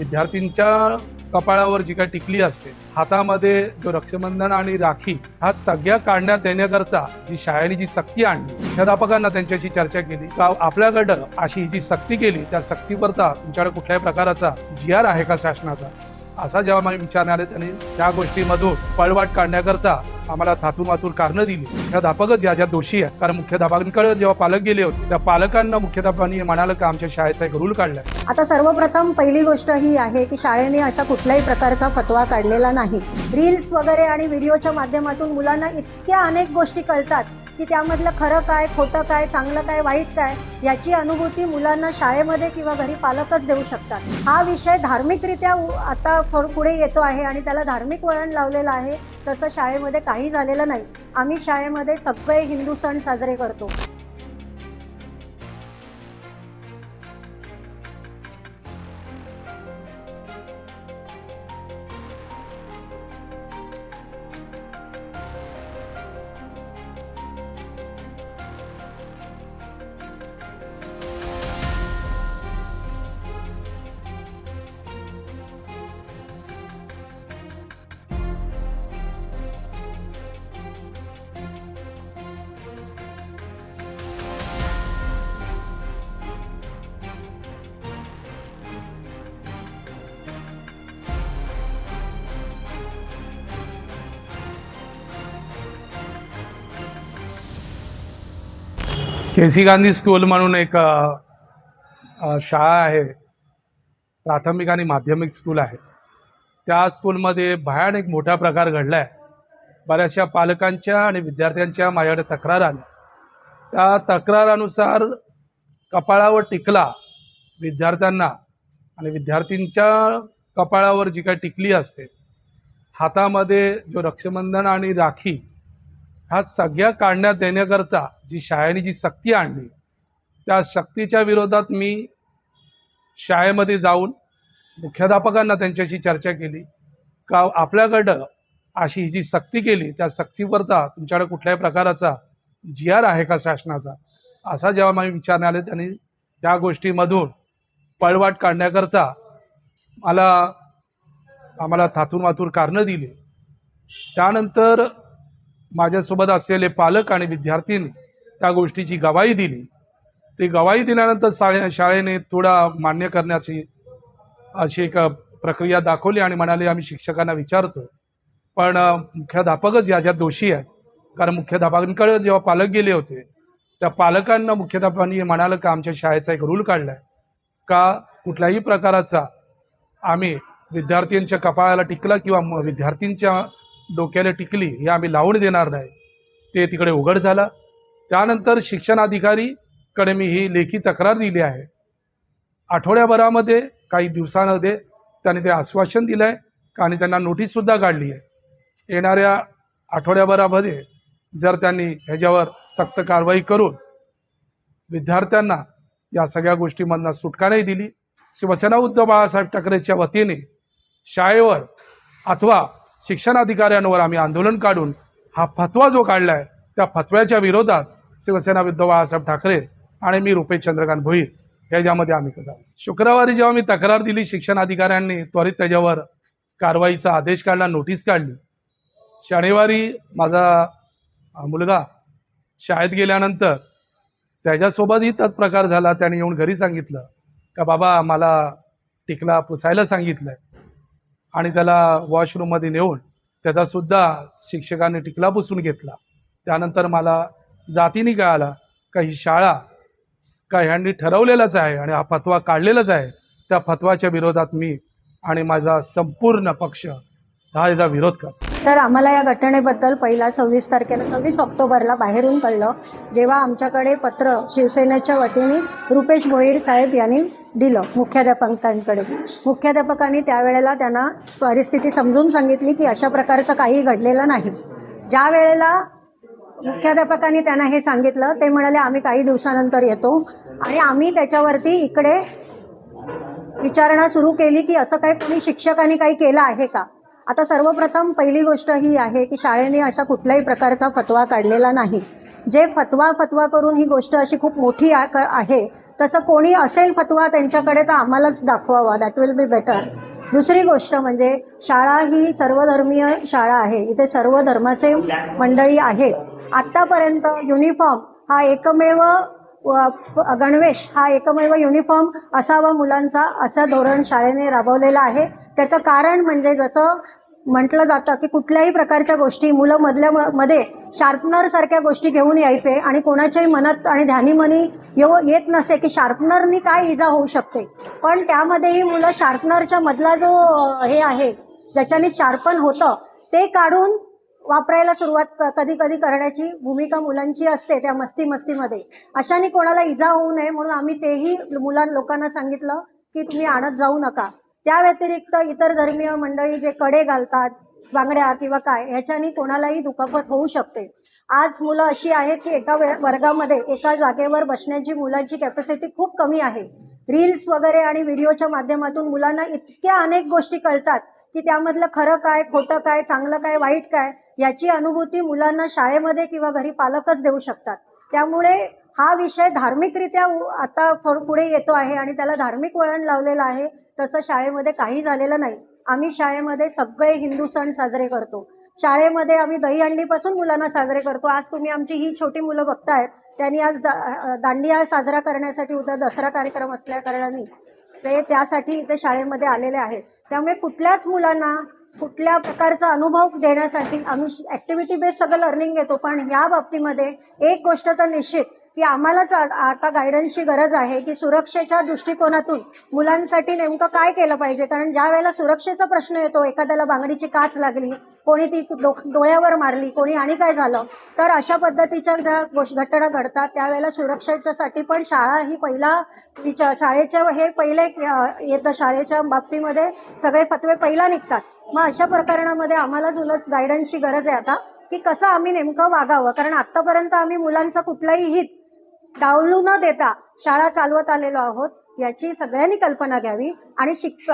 विद्यार्थ्यांच्या कपाळावर जी काही टिकली असते हातामध्ये जो रक्षाबंधन आणि राखी हा सगळ्या काढण्यात देण्याकरता जी शाळेने जी सक्ती आणली अध्यापकांना त्यांच्याशी चर्चा केली का आपल्याकडं अशी जी सक्ती केली त्या सक्तीकरता तुमच्याकडे कुठल्याही प्रकाराचा जी आर आहे का शासनाचा? असा जेव्हा आम्ही विचार आले त्यांनी त्या गोष्टीमधून पळवाट काढण्याकरता आम्हाला थातून वातून कारणं दिली. मुख्याध्यापकच या ज्या दोषी आहेत कारण मुख्याध्यापकांकडे जेव्हा पालक गेले होते त्या पालकांना मुख्याध्यापकांनी म्हणालं की आमच्या शाळेचा एक रूल काढला आता सर्वप्रथम पहिली गोष्ट ही आहे की शाळेने अशा कुठल्याही प्रकारचा फतवा काढलेला नाही. रील्स वगैरे आणि व्हिडिओच्या माध्यमातून मुलांना इतक्या अनेक गोष्टी कळतात. की त्यामधलं खरं काय खोटं काय चांगलं काय वाईट काय याची अनुभूती मुलांना शाळेमध्ये किंवा घरी पालकच देऊ शकतात. हा विषय धार्मिकरित्या आता पुढे येतो आहे आणि त्याला धार्मिक वळण लावलेलं आहे तसं शाळेमध्ये काही झालेलं नाही. आम्ही शाळेमध्ये सगळे हिंदू सण साजरे करतो. के सी गांधी स्कूल म्हणून एक शाळा आहे. प्राथमिक आणि माध्यमिक स्कूल आहे. त्या स्कूलमध्ये भयानक मोठा प्रकार घडला आहे बऱ्याचशा पालकांच्या आणि विद्यार्थ्यांच्या माझ्याकडे तक्रार आल्या. त्या तक्रारानुसार कपाळावर टिकला विद्यार्थ्यांना आणि विद्यार्थींच्या कपाळावर जी काही टिकली असते हातामध्ये जो रक्षाबंधन आणि राखी ह्या सगळ्या काढण्यात देण्याकरता जी शाळेने जी सक्ती आणली त्या सक्तीच्या विरोधात मी शाळेमध्ये जाऊन मुख्याध्यापकांना त्यांच्याशी चर्चा केली. का आपल्याकडं अशी ही जी सक्ती केली त्या सक्तीकरता तुमच्याकडे कुठल्याही प्रकाराचा जी आर आहे का शासनाचा? असा जेव्हा मला विचारण्यात आले त्यांनी त्या गोष्टीमधून पळवाट काढण्याकरता मला आम्हाला थातूर माथूर कारणं दिली. त्यानंतर माझ्यासोबत असलेले पालक आणि विद्यार्थ्यांनी त्या गोष्टीची गवाही दिली. ती गवाही दिल्यानंतर शाळे शाळेने थोडा मान्य करण्याची अशी एक प्रक्रिया दाखवली आणि म्हणाले आम्ही शिक्षकांना विचारतो पण मुख्याध्यापकच याच्यात दोषी आहेत. कारण मुख्याध्यापकांकडे जेव्हा पालक गेले होते त्या पालकांना मुख्याध्यापकांनी म्हणालं का आमच्या शाळेचा एक रूल काढला आहे का कुठल्याही प्रकाराचा आम्ही विद्यार्थ्यांच्या कपाळाला टिकला किंवा विद्यार्थ्यांच्या डोक्याला टिकली हे आम्ही लावून देणार नाही. ते तिकडे उघड झालं. त्यानंतर शिक्षणाधिकारीकडे मी ही लेखी तक्रार दिली आहे. आठवड्याभरामध्ये काही दिवसांमध्ये त्यांनी ते आश्वासन दिलं आहे आणि त्यांना नोटीससुद्धा काढली आहे. येणाऱ्या आठवड्याभरामध्ये जर त्यांनी ह्याच्यावर सक्त कारवाई करून विद्यार्थ्यांना या सगळ्या गोष्टीमधनं सुटका नाही दिली. शिवसेना उद्धव बाळासाहेब ठाकरेच्या वतीने शाळेवर अथवा शिक्षणाधिकाऱ्यांवर आम्ही आंदोलन काढून हा फतवा जो काढला आहे त्या फतव्याच्या विरोधात शिवसेना विद्ध बाळासाहेब ठाकरे आणि मी रुपेश चंद्रकांत भोईर याच्यामध्ये आम्ही करतो शुक्रवारी जेव्हा मी तक्रार दिली शिक्षण अधिकाऱ्यांनी त्वरित त्याच्यावर कारवाईचा आदेश काढला नोटीस काढली. शनिवारी माझा मुलगा शाळेत गेल्यानंतर त्याच्यासोबतही तोच प्रकार झाला त्याने येऊन घरी सांगितलं का बाबा मला टिकला पुसायला सांगितलं आहे आणि त्याला वॉशरूममध्ये नेऊन त्याचासुद्धा शिक्षकांनी टिकला पुसून घेतला. त्यानंतर मला जातीने कळाला का ही शाळा का ह्यांनी ठरवलेलाच आहे आणि हा फतवा काढलेलाच आहे. त्या फतवाच्या विरोधात मी आणि माझा संपूर्ण पक्ष हा याचा विरोध करतो. सर आम्हाला या घटनेबद्दल पहिला सव्वीस तारखेला सव्वीस ऑक्टोबरला बाहेरून कळलं जेव्हा आमच्याकडे पत्र शिवसेनेच्या वतीने रुपेश भोईर साहेब यांनी दिलं मुख्याध्यापकांकडे. मुख्याध्यापकांनी त्यावेळेला त्यांना परिस्थिती समजून सांगितली की अशा प्रकारचं काही घडलेलं नाही. ज्या वेळेला मुख्याध्यापकांनी त्यांना हे सांगितलं ते म्हणाले आम्ही काही दिवसानंतर येतो. आणि आम्ही त्याच्यावरती इकडे विचारणा सुरू केली की असं काही कोणी शिक्षकांनी काही केलं आहे का? आता सर्वप्रथम पहिली गोष्ट ही आहे की शाळेने अशा कुठल्याही प्रकारचा फतवा काढलेला नाही. जे फतवा फतवा करून ही गोष्ट अशी खूप मोठी आ- क- आहे तसं कोणी असेल फतवा त्यांच्याकडे तर आम्हालाच दाखवावा. दॅट विल बी बेटर दुसरी गोष्ट म्हणजे शाळा ही सर्वधर्मीय शाळा आहे. इथे सर्व धर्माचे मंडळी आहेत. आत्तापर्यंत युनिफॉर्म हा एकमेव गणवेश हा एकमेव युनिफॉर्म असावा मुलांचा असं धोरण शाळेने राबवलेलं आहे. त्याचं कारण म्हणजे जसं म्हटलं जातं की कुठल्याही प्रकारच्या गोष्टी मुलं मधल्या म- मध्ये शार्पनर सारख्या गोष्टी घेऊन यायचे आणि कोणाच्याही मनात आणि ध्यानीमनी येऊ येत नसे की शार्पनरनी काय इजा होऊ शकते. पण त्यामध्येही मुलं शार्पनरच्या मधला जो हे आहे ज्याच्याने शार्पन होतं ते काढून वापरायला सुरुवात कधी कधी करण्याची भूमिका मुलांची असते त्या मस्ती मस्तीमध्ये अशाने कोणाला इजा होऊ नये म्हणून आम्ही तेही मुलां लोकांना सांगितलं की तुम्ही आणत जाऊ नका. त्या व्यतिरिक्त इतर धर्मीय मंडळी जे कडे घालतात बांगड्या किंवा काय ह्याच्यानी कोणालाही दुखापत होऊ शकते. आज मुलं अशी आहेत की एका वे- वर्गामध्ये एका जागेवर बसण्याची मुलांची कॅपॅसिटी खूप कमी आहे. रील्स वगैरे आणि व्हिडिओच्या माध्यमातून मुलांना इतक्या अनेक गोष्टी कळतात की त्यामधलं खरं काय खोटं काय चांगलं काय वाईट काय याची अनुभूती मुलांना शाळेमध्ये किंवा घरी पालकच देऊ शकतात. त्यामुळे हा विषय धार्मिकरित्या आता पुढे येतो आहे आणि त्याला धार्मिक वळण लावलेलं आहे. तसं शाळेमध्ये काही झालेलं नाही. आम्ही शाळेमध्ये सगळे हिंदू सण साजरे करतो. शाळेमध्ये आम्ही दहीहंडीपासून मुलांना साजरे करतो. आज तुम्ही आमची ही छोटी मुलं बघतायत त्यांनी आज दांडिया साजरा करण्यासाठी उद्या दसरा कार्यक्रम असल्या कारणाने ते त्यासाठी इथे शाळेमध्ये आलेले आहेत. त्यामुळे कुठल्याच मुलांना कुठल्या प्रकारचा अनुभव देण्यासाठी आम्ही ॲक्टिव्हिटी बेस सगळं लर्निंग घेतो. पण या बाबतीमध्ये एक गोष्ट तर निश्चित की आम्हालाच आ- आता गायडन्सची गरज आहे की सुरक्षेच्या दृष्टिकोनातून मुलांसाठी नेमकं काय केलं पाहिजे? कारण ज्या वेळेला सुरक्षेचा प्रश्न येतो एखाद्याला बांगडीची काच लागली कोणी ती डो- डोळ्यावर मारली कोणी आणि काय झालं तर अशा पद्धतीच्या ज्या गोष्ट घटना घडतात त्यावेळेला सुरक्षेच्यासाठी पण शाळा ही पहिला तिच्या शाळेच्या हे पहिले येतं. शाळेच्या बाबतीमध्ये सगळे फतवे पहिला निघतात. मग अशा प्रकरणामध्ये आम्हालाच उलट गायडन्सची गरज आहे आता की कसं आम्ही नेमकं वागावं? कारण आतापर्यंत आम्ही मुलांचं कुठलंही हित डावलू न देता शाळा चालवत आलेलो आहोत याची सगळ्यांनी कल्पना घ्यावी. आणि शिक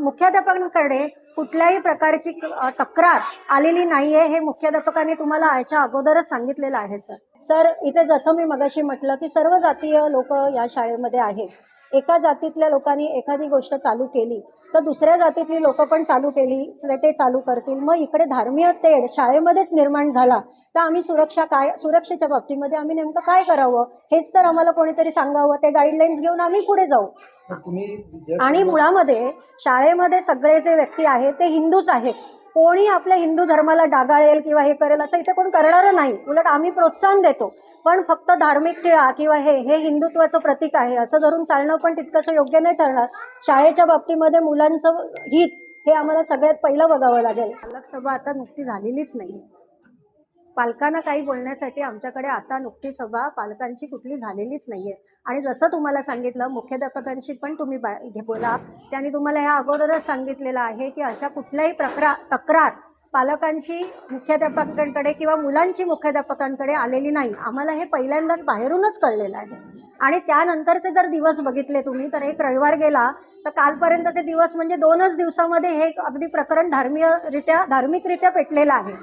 मुख्याध्यापकांकडे कुठल्याही प्रकारची तक्रार आलेली नाहीये हे मुख्याध्यापकांनी तुम्हाला याच्या अगोदरच सांगितलेलं आहे सर. सर इथे जसं मी मगाशी म्हटलं की सर्व जातीय लोक या शाळेमध्ये आहेत. एका जातीतल्या लोकांनी एखादी गोष्ट चालू केली तर दुसऱ्या जातीतली लोक पण चालू केली ते चालू करतील. मग इकडे धार्मीय तेढ शाळेमध्येच निर्माण झाला तर आम्ही सुरक्षा काय सुरक्षेच्या बाबतीमध्ये आम्ही नेमकं काय करावं? हेच तर आम्हाला कोणीतरी सांगावं ते गाईडलाईन्स घेऊन आम्ही पुढे जाऊ. आणि मुळामध्ये शाळेमध्ये सगळे जे व्यक्ती आहेत ते हिंदूच आहेत. कोणी आपल्या हिंदू धर्माला डागाळेल किंवा हे करेल असं इथे कोण करणारं नाही. उलट आम्ही प्रोत्साहन देतो. पण फक्त धार्मिक टिळा किंवा हे हे हिंदुत्वाचं प्रतीक आहे असं धरून चालणं पण तितकंसं योग्य नाही ठरणार. शाळेच्या बाबतीमध्ये मुलांचं हित हे आम्हाला सगळ्यात पहिलं बघावं लागेल. पालक सभा आता नुकती झालेलीच नाही. पालकांना काही बोलण्यासाठी आमच्याकडे आता नुकती सभा पालकांची कुठली झालेलीच नाहीये. आणि जसं तुम्हाला सांगितलं मुख्याध्यापकांशी पण तुम्ही घे- बोला त्यांनी तुम्हाला ह्या अगोदरच सांगितलेलं आहे की अशा कुठल्याही प्रकार तक्रार पालकांची मुख्याध्यापकांकडे किंवा मुलांची मुख्याध्यापकांकडे आलेली नाही. आम्हाला हे पहिल्यांदाच बाहेरूनच कळलेलं आहे. आणि त्यानंतरचे जर दिवस बघितले तुम्ही तर एक रविवार गेला तर कालपर्यंतचे दिवस म्हणजे दोनच दिवसामध्ये हे अगदी प्रकरण धार्मीयरित्या धार्मिकरित्या पेटलेलं आहे.